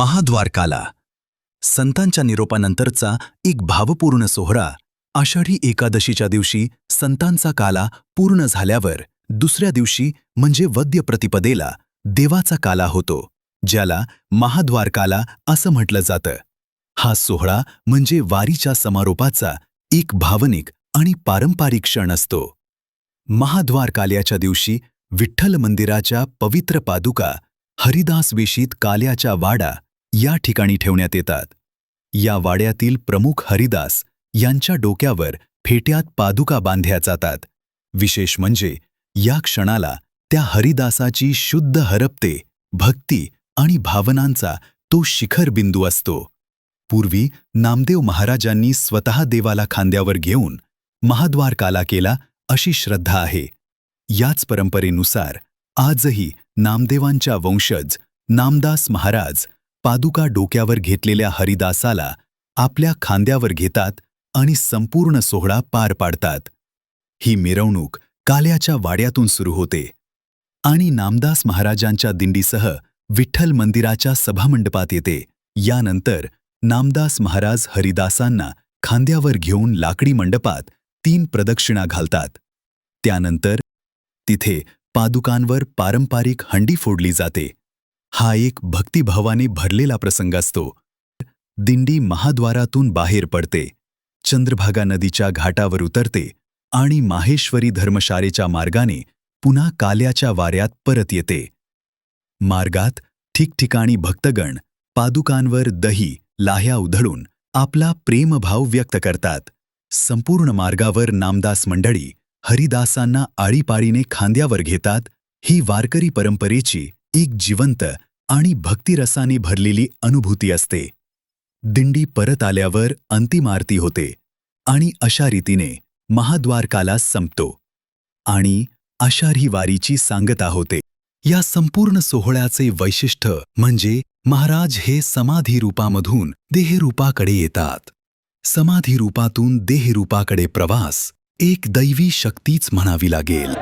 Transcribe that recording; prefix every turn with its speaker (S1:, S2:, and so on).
S1: महाद्वारकाला. संतांच्या निरोपानंतरचा एक भावपूर्ण सोहळा आषाढी एकादशीच्या दिवशी संतांचा काला पूर्ण झाल्यावर दुसऱ्या दिवशी म्हणजे वद्य प्रतिपदेला देवाचा काला होतो ज्याला महाद्वारकाला असं म्हटलं जातं. हा सोहळा म्हणजे वारीच्या समारोपाचा एक भावनिक आणि पारंपरिक क्षण असतो. महाद्वारकाल्याच्या दिवशी विठ्ठल मंदिराच्या पवित्र पादुका हरिदास वेशीत काल्याच्या वाडा या ठिकाणी ठेवण्यात येतात. या वाड्यातील प्रमुख हरिदास यांच्या डोक्यावर फेट्यात पादुका बांधल्या जातात. विशेष म्हणजे या क्षणाला त्या हरिदासाची शुद्ध हरपते भक्ती आणि भावनांचा तो शिखर बिंदू असतो. पूर्वी नामदेव महाराजांनी स्वतः देवाला खांद्यावर घेऊन महाद्वार काला केला अशी श्रद्धा आहे. याच परंपरेनुसार आजही नामदेवांच्या वंशज नामदास महाराज पादुका डोक्यावर घेतलेल्या हरिदासाला आपल्या खांद्यावर घेतात आणि संपूर्ण सोहळा पार पाडतात. ही मिरवणूक काल्याच्या वाड्यातून सुरू होते आणि नामदास महाराजांच्या दिंडीसह विठ्ठल मंदिराच्या सभामंडपात येते. यानंतर नामदास महाराज हरिदासांना खांद्यावर घेऊन लाकडी मंडपात तीन प्रदक्षिणा घालतात. त्यानंतर तिथे पादुकांवर पारंपरिक हंडी फोडली जाते. हा एक भक्तिभावाने भरलेला प्रसंग असतो. दिंडी महाद्वारातून बाहेर पडते. चंद्रभागा नदीच्या घाटावर उतरते आणि माहेश्वरी धर्मशाळेच्या मार्गाने पुन्हा काल्याच्या वाऱ्यात परत येते. मार्गात ठिकठिकाणी भक्तगण पादुकांवर दही लाह्या उधळून आपला प्रेमभाव व्यक्त करतात. संपूर्ण मार्गावर नामदास मंडळी हरिदासांना आळीपाळीने खांद्यावर घेतात ही वारकरी परंपरेची एक जिवंत आणि भक्तिरसाने भरलेली अनुभूती असते. दिंडी परत आल्यावर अंतिम आरती होते आणि अशा रीतीने महाद्वारकाला संपतो आणि आषाढी वारीची सांगता होते. या संपूर्ण सोहळ्याचे वैशिष्ट्य म्हणजे महाराज हे समाधी रूपामधून देहरूपाकडे येतात. समाधी रूपातून देहरूपाकडे प्रवास एक दैवी शक्तीच म्हणावी लागेल.